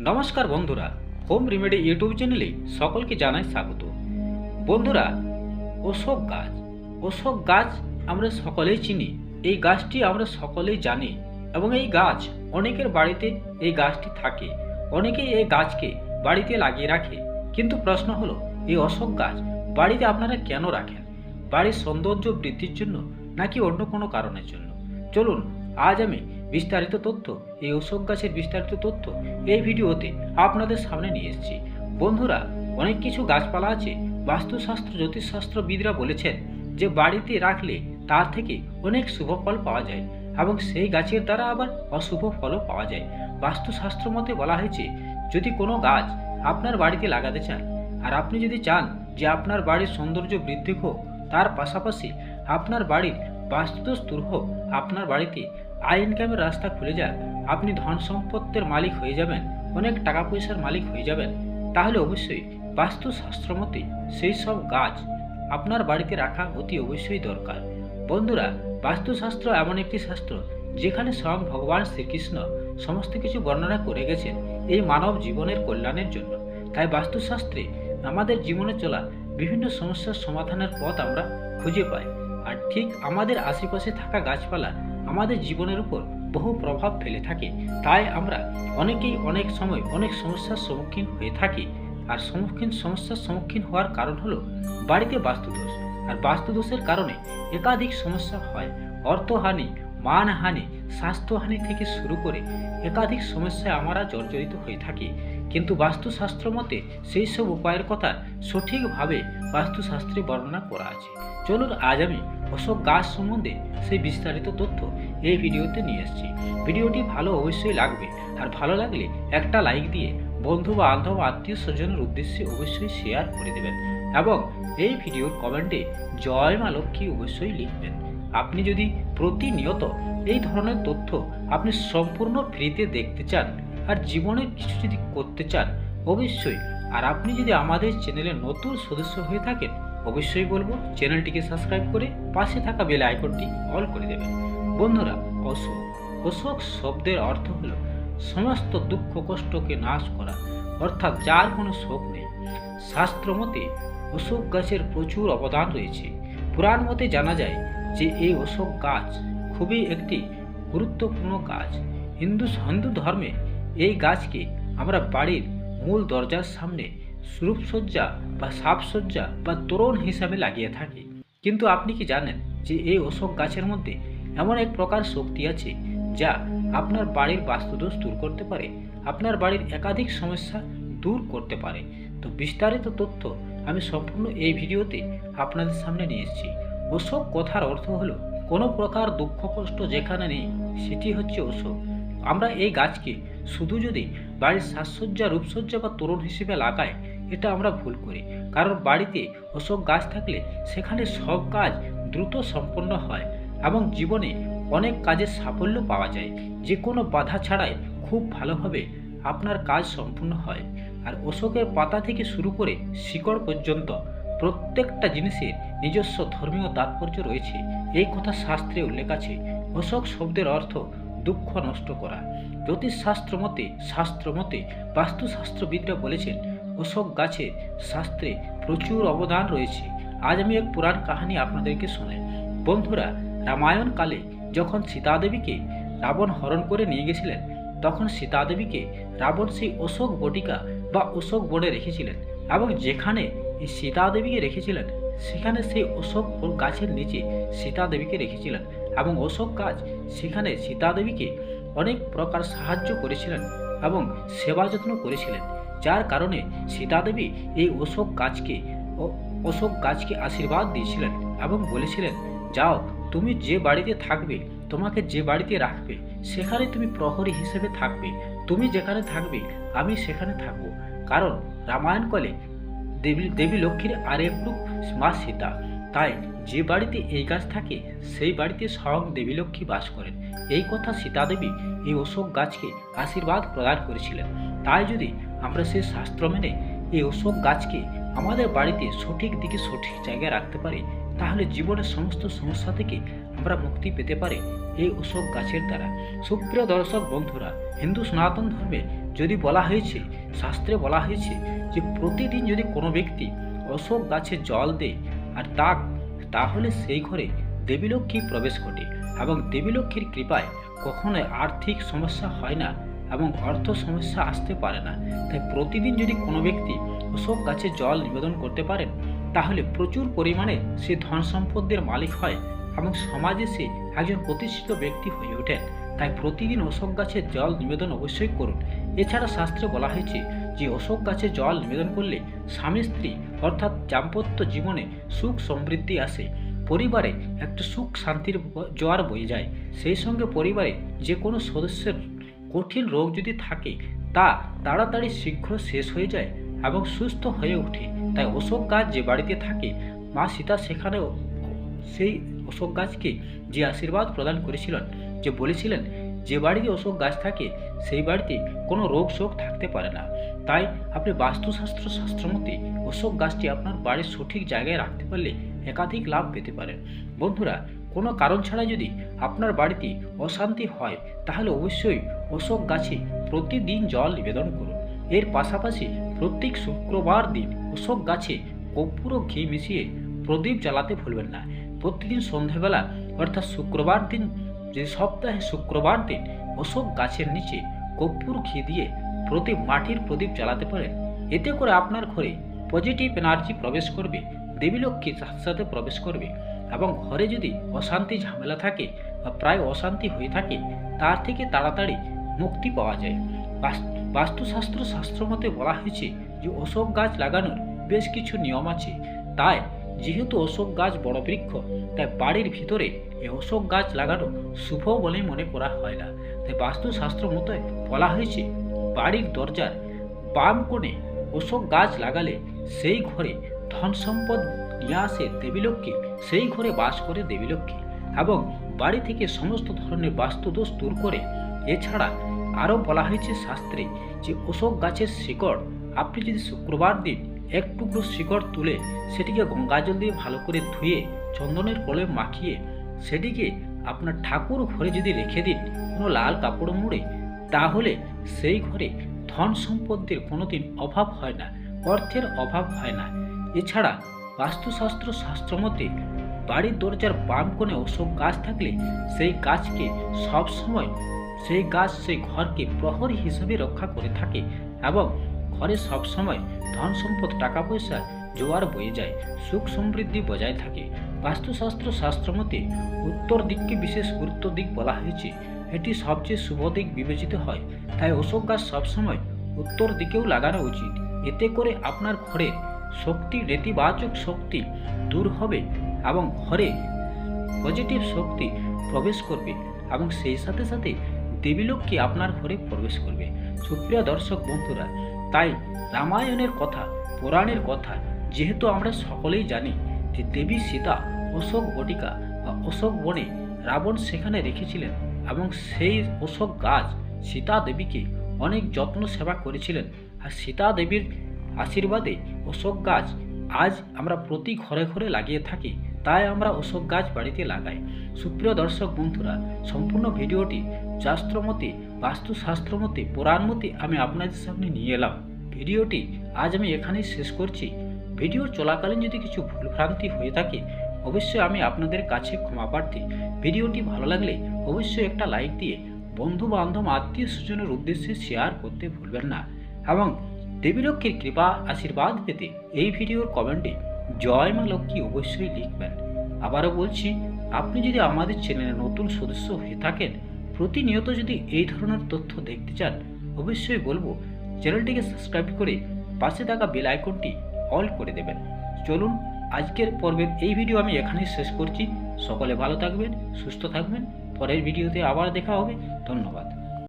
নমস্কার বন্ধুরা, home remedy YouTube চ্যানেলে সকলকে জানাই স্বাগত। বন্ধুরা, অশোক গাছ। অশোক গাছ আমরা সকলেই চিনি। এই গাছটি আমরা সকলেই জানি এবং এই গাছ অনেকের বাড়িতে এই গাছটি থাকে। অনেকেই এই গাছকে বাড়িতে লাগিয়ে রাখে। কিন্তু প্রশ্ন হলো, এই অশোক গাছ বাড়িতে আপনারা কেন রাখেন? বাড়ির সৌন্দর্য বৃদ্ধির জন্য নাকি অন্য কোনো কারণের জন্য? চলুন, আজ আমি বিস্তারিত তথ্য, এই অশোক গাছের বিস্তারিত তথ্য এই ভিডিওতে আপনাদের সামনে নিয়ে এসেছি। বন্ধুরা, অনেক কিছু গাছপালা আছে, বাস্তুশাস্ত্র, জ্যোতিষশাস্ত্রবিদরা বলেছেন যে বাড়িতে রাখলে তার থেকে অনেক শুভ ফল পাওয়া যায় এবং সেই গাছের দ্বারা আবার অশুভ ফলও পাওয়া যায়। বাস্তুশাস্ত্র মতে বলা হয়েছে, যদি কোনো গাছ আপনার বাড়িতে লাগাতে চান আর আপনি যদি চান যে আপনার বাড়ির সৌন্দর্য বৃদ্ধি হোক, তার পাশাপাশি আপনার বাড়ির বাস্তুদোষ দূর হোক, আপনার বাড়িতে আয় ইনকামের রাস্তা খুলে যাক। আপনি ধন সম্পত্তির মালিক হয়ে যাবেন, অনেক টাকা পয়সার মালিক হয়ে যাবেন। তাহলে অবশ্যই বাস্তুশাস্ত্র মতে সেই সব গাছ আপনার বাড়িতে রাখা অতি অবশ্যই দরকার। বন্ধুরা, বাস্তুশাস্ত্র এমন একটি শাস্ত্র যেখানে স্বয়ং ভগবান শ্রীকৃষ্ণ সমস্ত কিছু বর্ণনা করে গেছেন এই মানব জীবনের কল্যাণের জন্য। তাই বাস্তুশাস্ত্রে আমাদের জীবনে চলা বিভিন্ন সমস্যার সমাধানের পথ আমরা খুঁজে পাই। আর ঠিক আমাদের আশেপাশে থাকা গাছপালা আমাদের জীবনের উপর বহু প্রভাব ফেলে থাকে। তাই আমরা অনেকেই অনেক সময় অনেক সমস্যার সম্মুখীন হয়ে থাকি। আর সম্মুখীন সমস্যার সম্মুখীন হওয়ার কারণ হলো বাড়িতে বাস্তুদোষ। আর বাস্তুদোষের কারণে একাধিক সমস্যা হয়। অর্থহানি, মানহানি, স্বাস্থ্যহানি থেকে শুরু করে একাধিক সমস্যায় আমরা জর্জরিত হয়ে থাকি। কিন্তু বাস্তুশাস্ত্র মতে সেই সব উপায়ের কথা সঠিকভাবে বাস্তুশাস্ত্রে বর্ণনা করা আছে। চলুন আজ আমি অশোক গাছ সম্বন্ধে সেই বিস্তারিত তথ্য এই ভিডিওতে নিয়ে এসেছি। ভিডিওটি ভালো অবশ্যই লাগবে। আর ভালো লাগলে একটা লাইক দিয়ে বন্ধু বান্ধব, আত্মীয় স্বজনের উদ্দেশ্যে অবশ্যই শেয়ার করে দেবেন এবং এই ভিডিওর কমেন্টে জয় মা লক্ষ্মী অবশ্যই লিখবেন। আপনি যদি প্রতিনিয়ত এই ধরনের তথ্য আপনি সম্পূর্ণ ফ্রিতে দেখতে চান আর জীবনে কিছু যদি করতে চান, অবশ্যই। আর আপনি যদি আমাদের চ্যানেলের নতুন সদস্য হয়ে থাকেন, অবশ্যই বলব চ্যানেলটিকে সাবস্ক্রাইব করে পাশে থাকা বেল আইকনটি অল করে দেবেন। বন্ধুরা, অশোক। অশোক শব্দের অর্থ হল সমস্ত দুঃখ কষ্টকে নাশ করা, অর্থাৎ যার কোনো শোক নেই। শাস্ত্র মতে অশোক গাছের প্রচুর অবদান রয়েছে। পুরাণ মতে জানা যায় যে এই অশোক গাছ খুবই একটি গুরুত্বপূর্ণ গাছ। হিন্দু হিন্দু ধর্মে এই গাছকে আমরা বাড়ির মূল দরজার সামনে রূপসজ্জা বা সাপসজ্জা বা তোরণ হিসাবে লাগিয়ে থাকি। কিন্তু আপনি কি জানেন যে এই অশোক গাছের মধ্যে এমন এক প্রকার শক্তি আছে যা আপনার বাড়ির বাস্তুদোষ দূর করতে পারে, আপনার বাড়ির একাধিক সমস্যা দূর করতে পারে। তো বিস্তারিত তথ্য আমি সম্পূর্ণ এই ভিডিওতে আপনাদের সামনে নিয়ে এসেছি। অশোক কথার অর্থ হলো, কোনো প্রকার দুঃখ কষ্ট যেখানে নেই, সেটি হচ্ছে অশোক। আমরা এই গাছকে শুধু যদি বাড়ির সাজসজ্জা, রূপসজ্জা বা তোরণ হিসেবে লাগাই, এটা আমরা ভুল করি। কারণ বাড়িতে অশোক গাছ থাকলে সেখানে সব কাজ দ্রুত সম্পন্ন হয়। এবং জীবনে অনেক কাজের সাফল্য পাওয়া যায়। যে কোনো বাধা ছাড়াই খুব ভালোভাবে আপনার কাজ সম্পূর্ণ হয়। আর অশোকের পাতা থেকে শুরু করে শিকড় পর্যন্ত প্রত্যেকটা জিনিসের নিজস্ব ধর্মীয় তাৎপর্য রয়েছে। এই কথা শাস্ত্রে উল্লেখ আছে, অশোক শব্দের অর্থ দুঃখ নষ্ট করা। জ্যোতিষশাস্ত্র মতে, শাস্ত্র মতে বাস্তুশাস্ত্রবিদরা বলেছেন, অশোক গাছে শাস্ত্রে প্রচুর অবদান রয়েছে। আজ আমি এক পুরাণ কাহিনী আপনাদেরকে শোনাই। বন্ধুরা রামায়ণ কালে যখন সীতাদেবীকে রাবণ হরণ করে নিয়ে গেছিলেন, তখন সীতাদেবীকে রাবণ সেই অশোক বটিকা বা অশোক বনে রেখেছিলেন এবং যেখানে সীতাদেবীকে রেখেছিলেন, সেখানে সেই অশোক গাছের নিচে সীতাদেবীকে রেখেছিলেন এবং অশোক গাছ সেখানে সীতাদেবীকে অনেক প্রকার সাহায্য করেছিলেন এবং সেবা যত্ন করেছিলেন, যার কারণে সীতাদেবী এই অশোক গাছকে অশোক গাছকে আশীর্বাদ দিয়েছিলেন এবং বলেছিলেন, যাও তুমি যে বাড়িতে থাকবে, তোমাকে যে বাড়িতে রাখবে, সেখানে তুমি প্রহরী হিসেবে থাকবে। তুমি যেখানে থাকবে, আমি সেখানে থাকব। কারণ রামায়ণকালে দেবী দেবী লক্ষ্মীর আরেক রূপ, মা সীতা। তাই যে বাড়িতে এই গাছ থাকে, সেই বাড়িতে স্বয়ং দেবী লক্ষ্মী বাস করেন। এই কথা সীতা দেবী এই অশোক গাছকে আশীর্বাদ প্রদান করেছিলেন। তাই যদি আমরা সেই শাস্ত্র মেনে এই অশোক গাছকে আমাদের বাড়িতে সঠিক দিকে সঠিক জায়গায় রাখতে পারি তাহলে জীবনের সমস্ত সমস্যা থেকে আমরা মুক্তি পেতে পারি এই অশোক গাছের দ্বারা। সুপ্রিয় দর্শক বন্ধুরা, হিন্দু সনাতন ধর্মে যদি বলা হয়েছে, শাস্ত্রে বলা হয়েছে যে প্রতিদিন যদি কোনো ব্যক্তি অশোক গাছে জল দেয় আর তাক, তাহলে সেই ঘরে দেবীলক্ষ্মী প্রবেশ ঘটে এবং দেবীলক্ষ্মীর কৃপায় কখনোই আর্থিক সমস্যা হয় না এবং অর্থ সমস্যা আসতে পারে না। তাই প্রতিদিন যদি কোনো ব্যক্তি অশোক গাছে জল নিবেদন করতে পারেন তাহলে প্রচুর পরিমাণে সে ধন সম্পদের মালিক হয় এবং সমাজে সে একজন প্রতিষ্ঠিত ব্যক্তি হয়ে ওঠেন তাই প্রতিদিন অশোক গাছের জল নিবেদন অবশ্যই করুন। এছাড়া শাস্ত্রে বলা হয়েছে যে, অশোক গাছে জল নিবেদন করলে স্বামী স্ত্রী অর্থাৎ দাম্পত্য জীবনে সুখ সমৃদ্ধি আসে। পরিবারে একটা সুখ শান্তির জোয়ার বয়ে যায়। সেই সঙ্গে পরিবারে যে কোনো সদস্যের কঠিন রোগ যদি থাকে, তা তাড়াতাড়ি শীঘ্র শেষ হয়ে যায় এবং সুস্থ হয়ে ওঠে। তাই অশোক গাছ যে বাড়িতে থাকে, মা সীতা সেখানেও সেই অশোক গাছকে যে আশীর্বাদ প্রদান করেছিলেন, যে বলেছিলেন, যে বাড়িতে অশোক গাছ থাকে, সেই বাড়িতে কোনো রোগ শোক থাকতে পারে না। তাই আপনি বাস্তুশাস্ত্র শাস্ত্র শাস্ত্রমতে অশোক গাছটি আপনার বাড়ির সঠিক জায়গায় রাখতে পারলে একাধিক লাভ পেতে পারেন বন্ধুরা, কোনো কারণ ছাড়া যদি আপনার বাড়িতে অশান্তি হয়, তাহলে অবশ্যই অশোক গাছে প্রতিদিন জল নিবেদন করুন। এর পাশাপাশি প্রত্যেক শুক্রবার দিন অশোক গাছে কর্পূর ঘি মিশিয়ে প্রদীপ জ্বালাতে ভুলবেন না। প্রতিদিন সন্ধ্যাবেলা, অর্থাৎ শুক্রবার দিন, যে সপ্তাহে শুক্রবার দিন অশোক গাছের নিচে কর্পূর ঘি দিয়ে প্রদীপ মাটির প্রদীপ জ্বালাতে পারেন। এতে করে আপনার ঘরে পজিটিভ এনার্জি প্রবেশ করবে দেবীলক্ষ্মী সাথে সাথে প্রবেশ করবে এবং ঘরে যদি অশান্তি ঝামেলা থাকে বা প্রায় অশান্তি হয়ে থাকে, তার থেকে তাড়াতাড়ি মুক্তি পাওয়া যায়। বাস- বাস্তুশাস্ত্র শাস্ত্র মতে বলা হয়েছে যে অশোক গাছ লাগানোর বেশ কিছু নিয়ম আছে। তাই, যেহেতু অশোক গাছ বড় বৃক্ষ, তাই বাড়ির ভিতরে এই অশোক গাছ লাগানো শুভ বলে মনে করা হয় না। তাই বাস্তুশাস্ত্র মতে বলা হয়েছে, বাড়ির দরজার বাম কোণে অশোক গাছ লাগালে সেই ঘরে ধন সম্পদ নিয়ে আসে দেবীলক্ষ্মী, সেই ঘরে বাস করে দেবীলক্ষ্মী এবং বাড়ি থেকে সমস্ত ধরনের বাস্তুদোষ দূর করে। এছাড়া আরও বলা হয়েছে শাস্ত্রে যে অশোক গাছের শিকড় আপনি যদি শুক্রবার দিন এক টুকরো শিকড় তুলে সেটিকে গঙ্গা জল দিয়ে ভালো করে ধুয়ে চন্দনের কলে মাখিয়ে সেটিকে আপনার ঠাকুর ঘরে যদি রেখে দিন কোনো লাল কাপড় মুড়ে, তাহলে সেই ঘরে ধন সম্পদের কোনোদিন অভাব হয় না, অর্থের অভাব হয় না। এছাড়া বাস্তুশাস্ত্র শাস্ত্র শাস্ত্রমতে বাড়ির দরজার বাম কোণে অশোক গাছ থাকলে সেই গাছকে সব সময় সেই গাছ সেই ঘরকে প্রহরী হিসেবে রক্ষা করে থাকে এবং ঘরে সব সময় ধন সম্পদ, টাকা পয়সা, জোয়ার বয়ে যায়, সুখ সমৃদ্ধি বজায় থাকে। বাস্তুশাস্ত্র শাস্ত্র মতে উত্তর দিককে বিশেষ গুরুত্ব দিক বলা হয়েছে। এটি সবচেয়ে শুভ দিক বিবেচিত হয়। তাই অশোক গাছ সবসময় উত্তর দিকেও লাগানো উচিত। এতে করে আপনার ঘরে শক্তি, নেতিবাচক শক্তি দূর হবে এবং ঘরে পজিটিভ শক্তি প্রবেশ করবে এবং সেই সাথে সাথে দেবীলক্ষ্মী আপনার ঘরে প্রবেশ করবে। সুপ্রিয় দর্শক বন্ধুরা তাই রামায়ণের কথা, পুরাণের কথা যেহেতু আমরা সকলেই জানি যে দেবী সীতা অশোক বটিকা বা অশোক বনে রাবণ সেখানে রেখেছিলেন এবং সেই অশোক গাছ সীতা দেবীকে অনেক যত্ন সেবা করেছিলেন। আর সীতা দেবীর আশীর্বাদে অশোক গাছ আজ আমরা প্রতি ঘরে ঘরে লাগিয়ে থাকি, তাই আমরা অশোক গাছ বাড়িতে লাগাই। সুপ্রিয় দর্শক বন্ধুরা, সম্পূর্ণ ভিডিওটি শাস্ত্রমতে, বাস্তুশাস্ত্রমতে, পুরাণমতে আমি আপনাদের সামনে নিয়ে এলাম। ভিডিওটি আজ আমি এখানেই শেষ করছি। ভিডিও চলাকালীন যদি কিছু ভুলভ্রান্তি হয়ে থাকে, অবশ্যই আমি আপনাদের কাছে ক্ষমা প্রার্থী। ভিডিওটি ভালো লাগলে অবশ্যই একটা লাইক দিয়ে বন্ধু বান্ধব আত্মীয় স্বজনের উদ্দেশ্যে শেয়ার করতে ভুলবেন না এবং দেবীলক্ষ্মীর কৃপা, আশীর্বাদ পেতে এই ভিডিওর কমেন্টে জয় মা লক্ষ্মী অবশ্যই লিখবেন। আবারও বলছি, আপনি যদি আমাদের চ্যানেলে নতুন সদস্য হয়ে থাকেন প্রতিনিয়ত যদি এই ধরনের তথ্য দেখতে চান, অবশ্যই বলব চ্যানেলটিকে সাবস্ক্রাইব করে পাশে থাকা বেল আইকনটি অল করে দেবেন। চলুন, আজকের পর্বের এই ভিডিও আমি এখানেই শেষ করছি। সকলে ভালো থাকবেন, সুস্থ থাকবেন। পরের ভিডিওতে আবার দেখা হবে। ধন্যবাদ।